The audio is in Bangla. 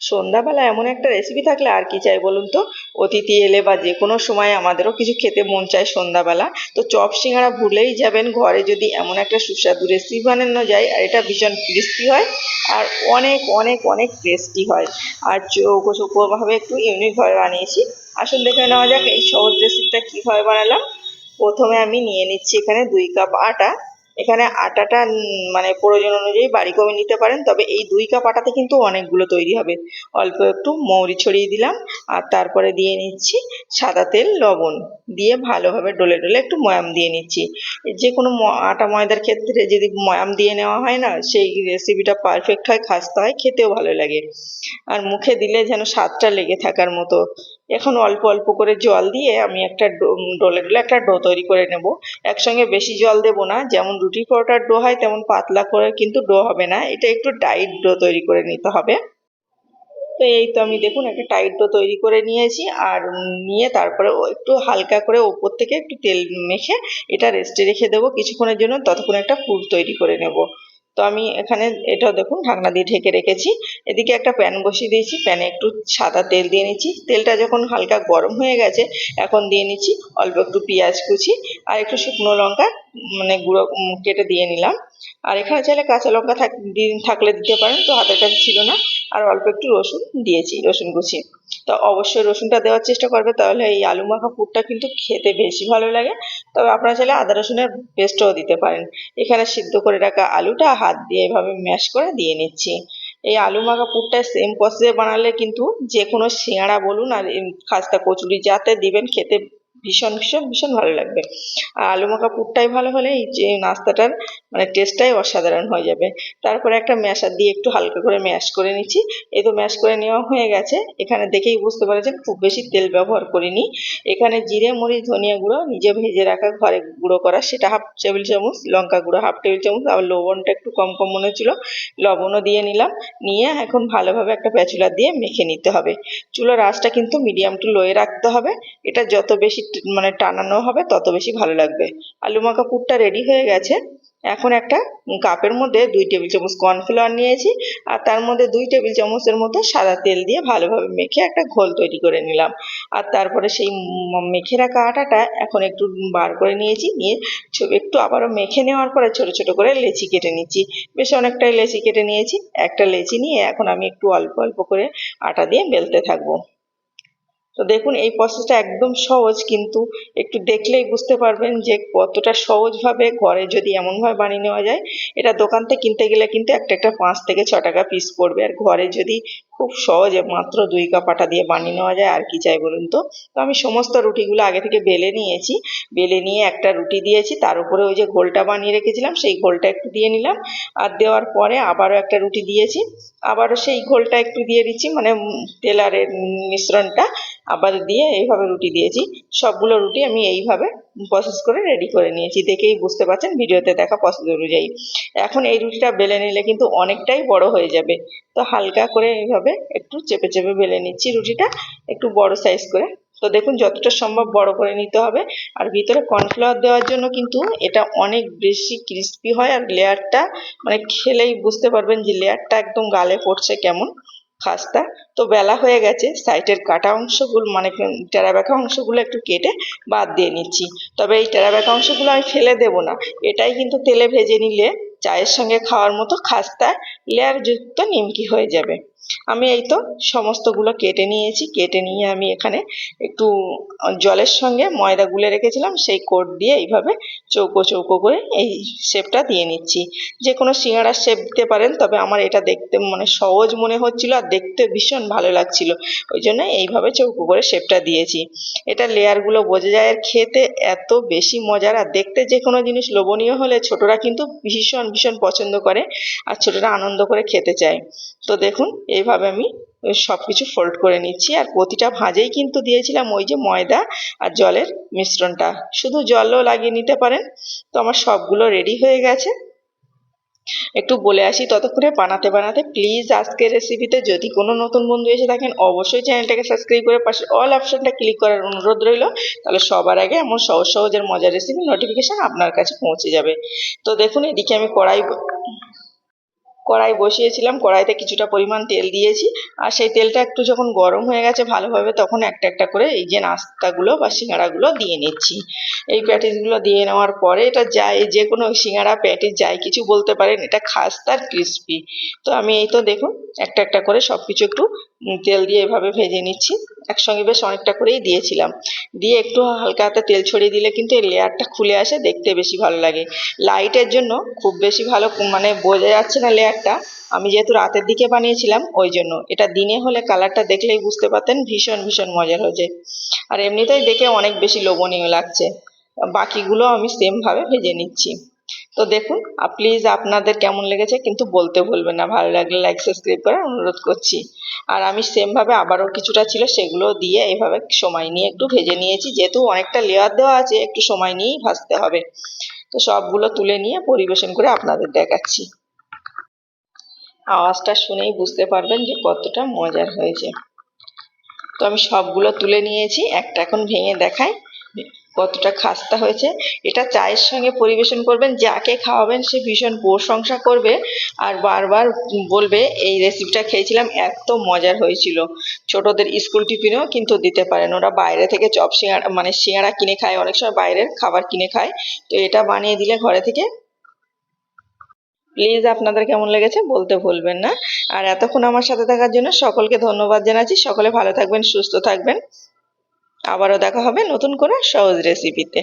সন্ধ্যাবেলা এমন একটা রেসিপি থাকলে আর কি চাই বলুন তো? অতিথি এলে বা যে কোনো সময় আমাদেরও কিছু খেতে মন চায় সন্ধ্যাবেলা। তো চপ সিঙ্গারা ভুলেই যাবেন, ঘরে যদি এমন একটা সুস্বাদু রেসিপি বানানো যায়, আর এটা ভীষণ ক্রিস্পি হয়, আর অনেক অনেক অনেক টেস্টি হয়। আর চৌকো চৌকোভাবে একটু ইউনিক ইউনিকভাবে বানিয়েছি। আসুন দেখে নেওয়া যাক এই সহজ রেসিপিটা কীভাবে বানালাম। প্রথমে আমি নিয়ে নিচ্ছি এখানে দুই কাপ আটা। এখানে আটাটা মানে প্রয়োজন অনুযায়ী বাড়ি কমে নিতে পারেন। তবে এই দুই কাপ আটাতে কিন্তু অনেকগুলো তৈরি হবে। অল্প একটু মৌরি ছড়িয়ে দিলাম আর তারপরে দিয়ে নিচ্ছি সাদা তেল, লবণ দিয়ে ভালোভাবে ডলে ডলে একটু ময়াম দিয়ে নিচ্ছি। যে কোনো আটা ময়দার ক্ষেত্রে যদি ময়াম দিয়ে নেওয়া হয় না, সেই রেসিপিটা পারফেক্ট হয়, খাস্তা হয়, খেতেও ভালো লাগে। আর মুখে দিলে যেন স্বাদটা লেগে থাকার মতো। এখন অল্প অল্প করে জল দিয়ে আমি একটা ডোলে ডলে একটা ডো তৈরি করে নেব। একসঙ্গে বেশি জল দেবো না, যেমন রুটি পরোটার ডো হয় তেমন পাতলা করে কিন্তু ডো হবে না। এটা একটু টাইট ডো তৈরি করে নিতে হবে। তো এই তো আমি দেখুন একটা টাইট ডো তৈরি করে নিয়েছি আর নিয়ে তারপরে একটু হালকা করে ওপর থেকে একটু তেল মেখে এটা রেস্টে রেখে দেবো। কিছুক্ষণের জন্য ততক্ষণ একটা পুর তৈরি করে নেব। তো আমি এখানে এটাও দেখুন ঢাকনা দিয়ে ঢেকে রেখেছি। এদিকে একটা প্যান বসিয়ে দিয়েছি, প্যানে একটু সাদা তেল দিয়ে নিচ্ছি। তেলটা যখন হালকা গরম হয়ে গেছে, এখন দিয়ে নিচ্ছি অল্প একটু পেঁয়াজ কুচি আর একটু শুকনো লঙ্কা মানে গুঁড়ো কেটে দিয়ে নিলাম। আর এখানে চাইলে কাঁচা লঙ্কা থাকলে দিতে পারেন, তো হাতের কাছে ছিল না। আর অল্প একটু রসুন দিয়েছি, রসুন কুচি। তো অবশ্যই রসুনটা দেওয়ার চেষ্টা করবে, তাহলে এই আলু মাখা পুরটা কিন্তু খেতে বেশি ভালো লাগে। তবে আপনারা চাইলে আদা রসুনের পেস্টও দিতে পারেন। এখানে সিদ্ধ করে রাখা আলুটা হাত দিয়ে এভাবে ম্যাশ করে দিয়ে নিচ্ছি। এই আলু মাখা পুরটা সেম প্রসেসে বানালে কিন্তু যে কোনো সিঙাড়া বলুন আর খাস্তা কচুরি যাতে দিবেন খেতে ভীষণ ভীষণ ভীষণ ভালো লাগবে। আর আলু মাখা পুরটাই ভালো হলে এই যে নাস্তাটার মানে টেস্টটাই অসাধারণ হয়ে যাবে। তারপরে একটা ম্যাশার দিয়ে একটু হালকা করে ম্যাশ করে নিচ্ছি। এই তো ম্যাশ করে নেওয়া হয়ে গেছে। এখানে দেখেই বুঝতে পারছেন, খুব বেশি তেল ব্যবহার করিনি। এখানে জিরে, মরিচ, ধনিয়া গুঁড়ো নিজে ভেজে রাখা ঘরে গুঁড়ো করা। সেটা হাফ টেবিল চামচ, লঙ্কা গুঁড়ো হাফ টেবিল চামচ, আর লবণটা একটু কম কম মনে হচ্ছিল। লবণও দিয়ে নিলাম। নিয়ে এখন ভালোভাবে একটা প্যাচুলা দিয়ে মেখে নিতে হবে। চুলার আঁচটা কিন্তু মিডিয়াম টু লোয়ে রাখতে হবে। এটা যত বেশি মানে টানানো হবে, তত বেশি ভালো লাগবে। আলু মাখা পুরটা রেডি হয়ে গেছে। এখন একটা কাপের মধ্যে দুই টেবিল চামচ কর্নফ্লাওয়ার নিয়েছি আর তার মধ্যে দুই টেবিল চামচের মতো সাদা তেল দিয়ে ভালোভাবে মেখে একটা ঘোল তৈরি করে নিলাম। আর তারপরে সেই মেখে রাখা আটাটা এখন একটু বার করে নিয়েছি, নিয়ে একটু আবারও মেখে নেওয়ার পরে ছোট ছোট করে লেচি কেটে নিচ্ছি। বেশ অনেকটাই লেচি কেটে নিয়েছি। একটা লেচি নিয়ে এখন আমি একটু অল্প অল্প করে আটা দিয়ে বেলতে থাকব। তো দেখুন, এই প্রসেসটা একদম সহজ, কিন্তু একটু দেখলেই বুঝতে পারবেন যে কতটা সহজভাবে ঘরে যদি এমনভাবে বানিয়ে নেওয়া যায়, এটা দোকান থেকে কিনতে গেলে কিন্তু একটা একটা পাঁচ থেকে ছ টাকা পিস পড়বে। আর ঘরে যদি খুব সহজে মাত্র দুই কাপ আটা দিয়ে বানিয়ে নেওয়া যায়, আর কি চাই বলুন তো? তো আমি সমস্ত রুটিগুলো আগে থেকে বেলে নিয়েছি। বেলে নিয়ে একটা রুটি দিয়েছি, তার উপরে ওই যে ঘোলটা বানিয়ে রেখেছিলাম, সেই ঘোলটা একটু দিয়ে নিলাম। আর দেওয়ার পরে আবারও একটা রুটি দিয়েছি। আবারও সেই ঘোলটা একটু দিয়ে দিচ্ছি মানে এর মিশ্রণটা। আবার দিয়ে এইভাবে রুটি দিয়েছি। সবগুলো রুটি আমি এইভাবে প্রসেস করে রেডি করে নিয়েছি। দেখেই বুঝতে পারছেন, ভিডিওতে দেখা প্রসেস অনুযায়ী। এখন এই রুটিটা বেলে নিলে কিন্তু অনেকটাই বড় হয়ে যাবে। তো হালকা করে এইভাবে একটু চেপে চেপে বেলে নিচ্ছি রুটিটা, একটু বড় সাইজ করে। তো দেখুন, যতটা সম্ভব বড় করে নিতে হবে। আর ভিতরে কর্নফ্লাওয়ার দেওয়ার জন্য কিন্তু এটা অনেক বেশি ক্রিস্পি হয়। আর লেয়ারটা মানে খেলেই বুঝতে পারবেন যে লেয়ারটা একদম গালে পড়ছে কেমন। খাস্তা। তো বেলা হয়ে গেছে সাইটের কাটা অংশগুলো মানে টেরা বেঁকা অংশগুলো একটু কেটে বাদ দিয়ে নিচ্ছি। তবে এই টেরা বেঁকা অংশগুলো আমি ফেলে দেব না। এটাই কিন্তু তেলে ভেজে নিলে চায়ের সঙ্গে খাওয়ার মতো খাস্তা লেয়ার যুক্ত নিমকি হয়ে যাবে। আমি এই তো সমস্তগুলো কেটে নিয়েছি। কেটে নিয়ে আমি এখানে একটু জলের সঙ্গে ময়দা গুলে রেখেছিলাম। সেই কোট দিয়ে এইভাবে চৌকো চৌকো করে এই শেপটা দিয়ে নিচ্ছি। যে কোনো সিঙ্গাড়ার শেপ দিতে পারেন, তবে আমার এটা দেখতে মানে সহজ মনে হচ্ছিল আর দেখতে ভীষণ ভালো লাগছিল। ওই জন্য এইভাবে চৌকো করে শেপটা দিয়েছি। এটা লেয়ারগুলো বোঝা যায় আর খেতে এত বেশি মজার আর দেখতে যে কোনো জিনিস লোভনীয় হলে ছোটরা কিন্তু ভীষণ ভীষণ পছন্দ করে আর ছোটরা আনন্দ করে খেতে চায়। তো দেখুন এইভাবে আমি সব কিছু ফোল্ড করে নিচ্ছি। আর প্রতিটা ভাঁজেই কিন্তু দিয়েছিলাম ওই যে ময়দা আর জলের মিশ্রণটা। শুধু জলও লাগিয়ে নিতে পারেন। তো আমার সবগুলো রেডি হয়ে গেছে। একটু বলে আসি ততক্ষণে বানাতে বানাতে। প্লিজ আজকের রেসিপিতে যদি কোনো নতুন বন্ধু এসে থাকেন, অবশ্যই চ্যানেলটাকে সাবস্ক্রাইব করে পাশে অল অপশনটা ক্লিক করার অনুরোধ রইল। তাহলে সবার আগে এমন সহজ সহজের মজার রেসিপি নোটিফিকেশান আপনার কাছে পৌঁছে যাবে। তো দেখুন, এদিকে আমি কড়াই কড়াই বসিয়েছিলাম, কড়াইতে কিছুটা পরিমাণ তেল দিয়েছি। আর সেই তেলটা একটু যখন গরম হয়ে গেছে ভালোভাবে তখন একটা একটা করে এই যে নাস্তাগুলো বা সিঙ্গাড়াগুলো দিয়ে নিচ্ছি। এই প্যাটিসগুলো দিয়ে নেওয়ার পরে এটা যাই, যে কোনো সিঙ্গাড়া, প্যাটিস যাই কিছু বলতে পারেন, এটা খাস্তার ক্রিস্পি। তো আমি এই তো দেখুন, একটা একটা করে সব কিছু একটু তেল দিয়ে এভাবে ভেজে নিচ্ছি। একসঙ্গে বেশ অনেকটা করেই দিয়েছিলাম। দিয়ে একটু হালকা হাতে তেল ছড়িয়ে দিলে কিন্তু এই লেয়ারটা খুলে আসে, দেখতে বেশি ভালো লাগে। লাইটের জন্য খুব বেশি ভালো মানে বোঝা যাচ্ছে না লেয়ারটা। আমি যেহেতু রাতের দিকে বানিয়েছিলাম, ওই জন্য। এটা দিনে হলে কালারটা দেখলেই বুঝতে পারতেন ভীষণ ভীষণ মজার হয়েছে আর এমনিতেই দেখে অনেক বেশি লোভনীয় লাগছে। বাকিগুলো আমি সেম ভাবে ভেজে নিচ্ছি। তো দেখুন প্লিজ আপনাদের কেমন লেগেছে কিন্তু বলতে ভুলবেন না। ভালো লাগলে লাইক সাবস্ক্রাইব করার অনুরোধ করছি। আর আমি সেম ভাবে আবারও কিছুটা ছিল সেগুলো দিয়ে এভাবে সময় নিয়ে একটু ভেজে নিয়েছি। যেহেতু অনেকটা লেয়ার দেওয়া আছে, একটু সময় নিয়েই ভাজতে হবে। তো সবগুলো তুলে নিয়ে পরিবেশন করে আপনাদের দেখাচ্ছি। আওয়াজটা শুনেই বুঝতে পারবেন যে কতটা মজার হয়েছে। তো আমি সবগুলো তুলে নিয়েছি, একটা এখন ভেঙে দেখাই। কতটা খাস্তা হয়েছে, এটা চায়ের সঙ্গে পরিবেশন করবেন, যাকে খাওয়াবেন সে ভীষণ প্রশংসা করবে আর বারবার বলবে, এই রেসিপিটা খেয়েছিলাম, এত মজার হয়েছিল। ছোটদের স্কুল টিফিনেও কিন্তু দিতে পারেন, ওরা বাইরে থেকে চপ সিঙ্গাড়া মানে সিঙ্গাড়া কিনে খায়, অনেক সময় বাইরের খাবার কিনে খায়, তো এটা বানিয়ে দিলে ঘরে থেকে প্লিজ আপনাদের কেমন লেগেছে বলতে ভুলবেন না। আর এতক্ষণ আমার সাথে থাকার জন্য সকলকে ধন্যবাদ জানাচ্ছি, সকলে ভালো থাকবেন, সুস্থ থাকবেন। আবারও দেখা হবে নতুন কোনো সহজ রেসিপিতে